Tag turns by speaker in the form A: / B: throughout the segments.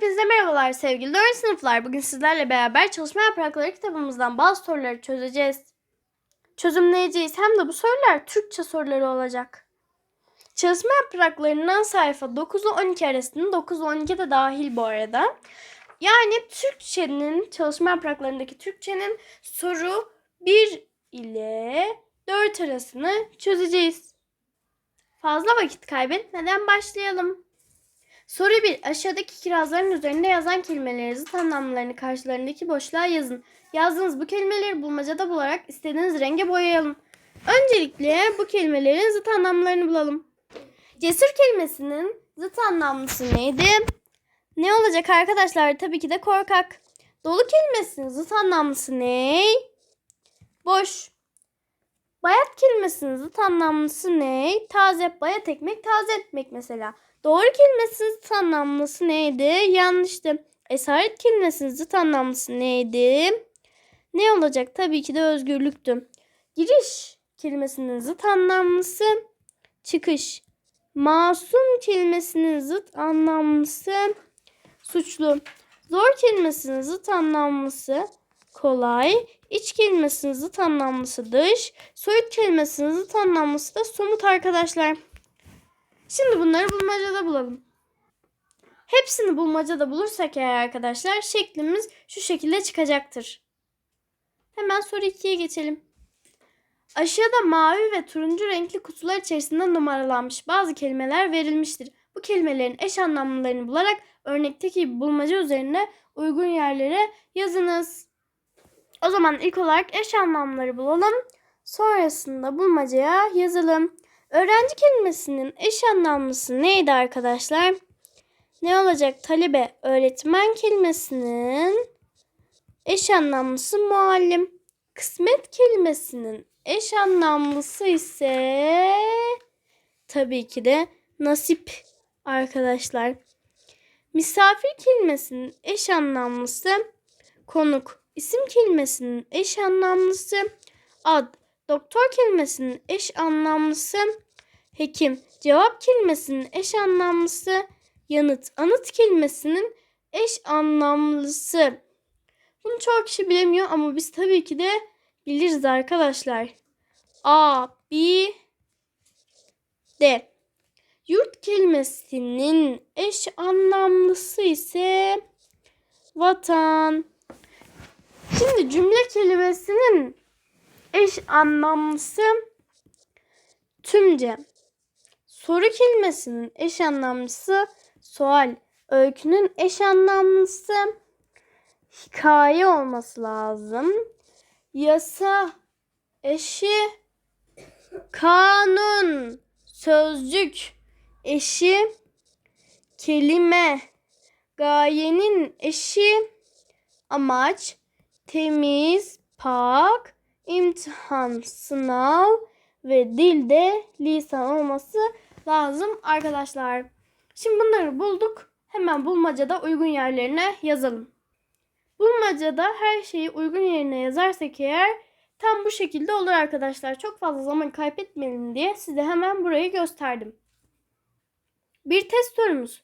A: Hepinize merhabalar sevgili 4. sınıflar. Bugün sizlerle beraber çalışma yaprakları kitabımızdan bazı soruları çözeceğiz. Çözümleyeceğiz. Hem de bu sorular Türkçe soruları olacak. Çalışma yapraklarından sayfa 9 ile 12 arasında 9 ile 12 de dahil bu arada. Yani Türkçenin, çalışma yapraklarındaki Türkçenin soru 1 ile 4 arasını çözeceğiz. Fazla vakit kaybetmeden başlayalım. Soru 1. Aşağıdaki kirazların üzerinde yazan kelimelerin zıt anlamlarını karşılarındaki boşluğa yazın. Yazdığınız bu kelimeleri bulmacada bularak istediğiniz renge boyayalım. Öncelikle bu kelimelerin zıt anlamlarını bulalım. Cesur kelimesinin zıt anlamlısı neydi? Ne olacak arkadaşlar? Tabii ki de korkak. Dolu kelimesinin zıt anlamlısı ne? Boş. Bayat kelimesinin zıt anlamlısı ne? Taze, bayat ekmek, taze etmek mesela. Doğru kelimesinin zıt anlamlısı neydi? Yanlıştı. Esaret kelimesinin zıt anlamlısı neydi? Ne olacak? Tabii ki de özgürlüktü. Giriş kelimesinin zıt anlamlısı çıkış. Masum kelimesinin zıt anlamlısı suçlu. Zor kelimesinin zıt anlamlısı kolay. İç kelimesinin zıt anlamlısı dış. Soyut kelimesinin zıt anlamlısı da somut arkadaşlar. Şimdi bunları bulmacada bulalım. Hepsini bulmacada bulursak eğer arkadaşlar şeklimiz şu şekilde çıkacaktır. Hemen soru 2'ye geçelim. Aşağıda mavi ve turuncu renkli kutular içerisinde numaralanmış bazı kelimeler verilmiştir. Bu kelimelerin eş anlamlılarını bularak örnekteki bulmaca üzerine uygun yerlere yazınız. O zaman ilk olarak eş anlamları bulalım. Sonrasında bulmacaya yazalım. Öğrenci kelimesinin eş anlamlısı neydi arkadaşlar? Ne olacak? Talebe, öğretmen kelimesinin eş anlamlısı muallim. Kısmet kelimesinin eş anlamlısı ise tabii ki de nasip arkadaşlar. Misafir kelimesinin eş anlamlısı konuk. İsim kelimesinin eş anlamlısı ad. Doktor kelimesinin eş anlamlısı hekim. Cevap kelimesinin eş anlamlısı yanıt. Anıt kelimesinin eş anlamlısı. Bunu çok kişi bilemiyor ama biz tabii ki de biliriz arkadaşlar. A, B, D. Yurt kelimesinin eş anlamlısı ise vatan. Şimdi cümle kelimesinin eş anlamlısı tümce. Soru kelimesinin eş anlamlısı sual. Öykünün eş anlamlısı hikaye olması lazım. Yasa eşi kanun sözcük eşi kelime gayenin eşi amaç temiz pak imtihan, sınav ve dilde lisan olması lazım arkadaşlar. Şimdi bunları bulduk. Hemen bulmacada uygun yerlerine yazalım. Bulmacada her şeyi uygun yerine yazarsak eğer tam bu şekilde olur arkadaşlar. Çok fazla zaman kaybetmeyelim diye size hemen burayı gösterdim. Bir test sorumuz.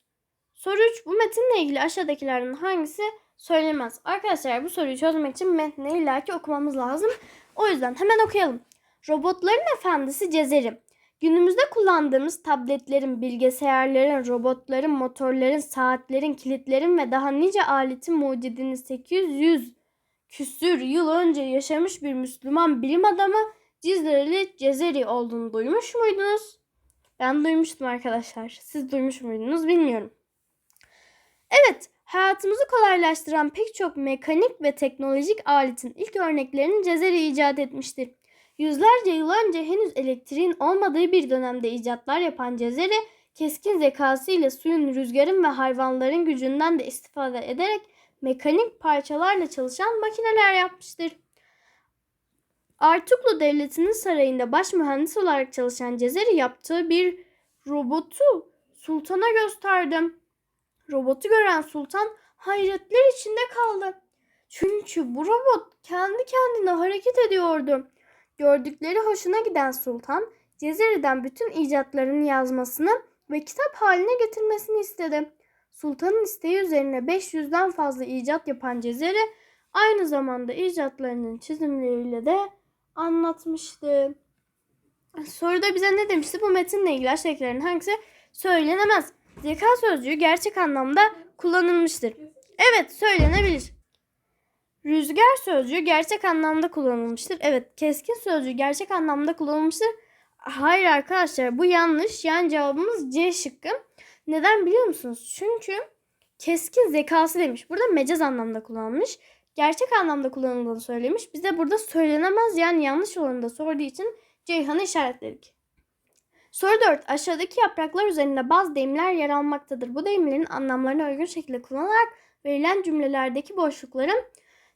A: Soru 3. Bu metinle ilgili aşağıdakilerden hangisi söylemez? Arkadaşlar bu soruyu çözmek için metni illaki okumamız lazım. O yüzden hemen okuyalım. Robotların efendisi Cezeri. Günümüzde kullandığımız tabletlerin, bilgisayarların, robotların, motorların, saatlerin, kilitlerin ve daha nice aletin mucidinin 800 küsür yıl önce yaşamış bir Müslüman bilim adamı Cizreli Cezeri olduğunu duymuş muydunuz? Ben duymuştum arkadaşlar. Siz duymuş muydunuz bilmiyorum. Evet, hayatımızı kolaylaştıran pek çok mekanik ve teknolojik aletin ilk örneklerini Cezeri icat etmiştir. Yüzlerce yıl önce henüz elektriğin olmadığı bir dönemde icatlar yapan Cezeri, keskin zekasıyla suyun, rüzgarın ve hayvanların gücünden de istifade ederek mekanik parçalarla çalışan makineler yapmıştır. Artuklu Devleti'nin sarayında baş mühendis olarak çalışan Cezeri yaptığı bir robotu sultana gösterdi. Robotu gören sultan hayretler içinde kaldı. Çünkü bu robot kendi kendine hareket ediyordu. Gördükleri hoşuna giden sultan Cezeri'den bütün icatlarını yazmasını ve kitap haline getirmesini istedi. Sultanın isteği üzerine 500'den fazla icat yapan Cezeri aynı zamanda icatlarının çizimleriyle de anlatmıştı. Soruda bize ne demişti? Bu metinle ilgili aşağıdakilerin hangisi söylenemez? Zeka sözcüğü gerçek anlamda kullanılmıştır. Evet söylenebilir. Rüzgar sözcüğü gerçek anlamda kullanılmıştır. Evet keskin sözcüğü gerçek anlamda kullanılmıştır. Hayır arkadaşlar bu yanlış. Yani cevabımız C şıkkı. Neden biliyor musunuz? Çünkü keskin zekası demiş. Burada mecaz anlamda kullanılmış. Gerçek anlamda kullanıldığını söylemiş. Bize burada söylenemez yani yanlış olanı da sorduğu için Ceyhan'ı işaretledik. Soru 4. Aşağıdaki yapraklar üzerinde bazı deyimler yer almaktadır. Bu deyimlerin anlamlarına uygun şekilde kullanarak verilen cümlelerdeki boşlukları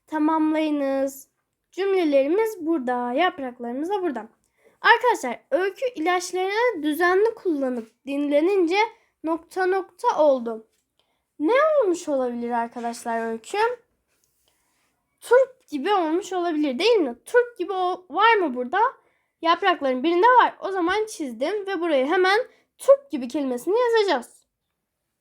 A: tamamlayınız. Cümlelerimiz burada, yapraklarımız da burada. Arkadaşlar öykü ilaçlarını düzenli kullanıp dinlenince nokta nokta oldu. Ne olmuş olabilir arkadaşlar öykü? Turp gibi olmuş olabilir değil mi? Turp gibi var mı burada? Yaprakların birinde var. O zaman çizdim ve buraya hemen turp gibi kelimesini yazacağız.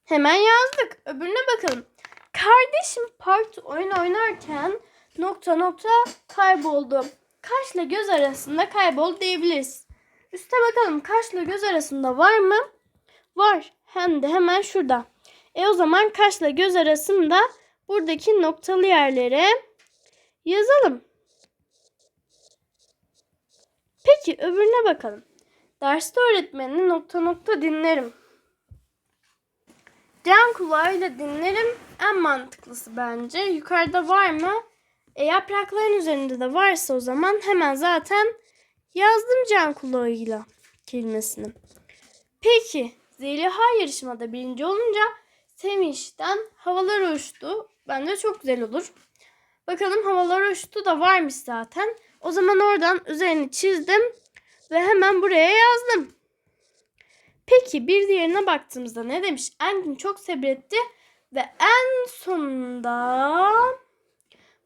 A: Hemen yazdık. Öbürüne bakalım. Kardeşim park oyun oynarken nokta nokta kayboldu. Kaşla göz arasında kayboldu diyebiliriz. Üste bakalım kaşla göz arasında var mı? Var. Hem de hemen şurada. E o zaman kaşla göz arasında buradaki noktalı yerlere yazalım. Peki öbürüne bakalım. Derste öğretmenini nokta nokta dinlerim. Can kulağıyla dinlerim en mantıklısı bence. Yukarıda var mı? E, yaprakların üzerinde de varsa o zaman hemen zaten yazdım can kulağıyla kelimesini. Peki Zeliha yarışmada birinci olunca sevinçten havalar uçtu. Bence çok güzel olur. Bakalım havalar uçtu da varmış zaten. O zaman oradan üzerini çizdim ve hemen buraya yazdım. Peki bir diğerine baktığımızda ne demiş? Engin çok sabretti ve en sonunda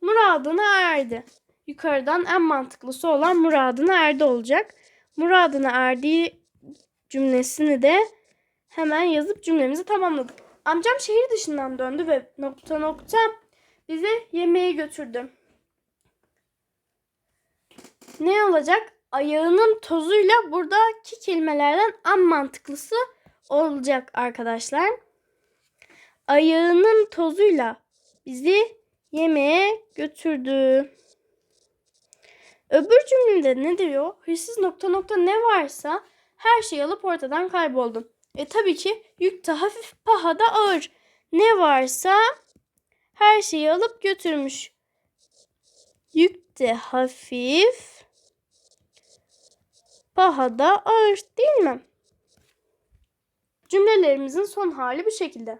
A: muradına erdi. Yukarıdan en mantıklısı olan muradına erdi olacak. Muradına erdiği cümlesini de hemen yazıp cümlemizi tamamladık. Amcam şehir dışından döndü ve nokta nokta bizi yemeğe götürdü. Ne olacak? Ayağının tozuyla buradaki kelimelerden en mantıklısı olacak arkadaşlar. Ayağının tozuyla bizi yemeğe götürdü. Öbür cümlede ne diyor? Hırsız nokta nokta ne varsa her şeyi alıp ortadan kayboldu. E tabii ki yük de hafif paha da ağır. Ne varsa her şeyi alıp götürmüş. Yük de hafif paha da ağır değil mi? Cümlelerimizin son hali bu şekilde.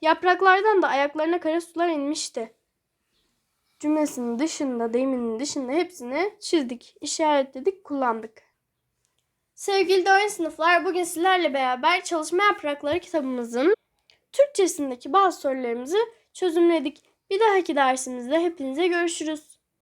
A: Yapraklardan da ayaklarına kara sular inmişti. Cümlesinin dışında, deyiminin dışında hepsini çizdik, işaretledik, kullandık. Sevgili 4. sınıflar, bugün sizlerle beraber çalışma yaprakları kitabımızın Türkçesindeki bazı sorularımızı çözümledik. Bir dahaki dersimizde hepinize görüşürüz.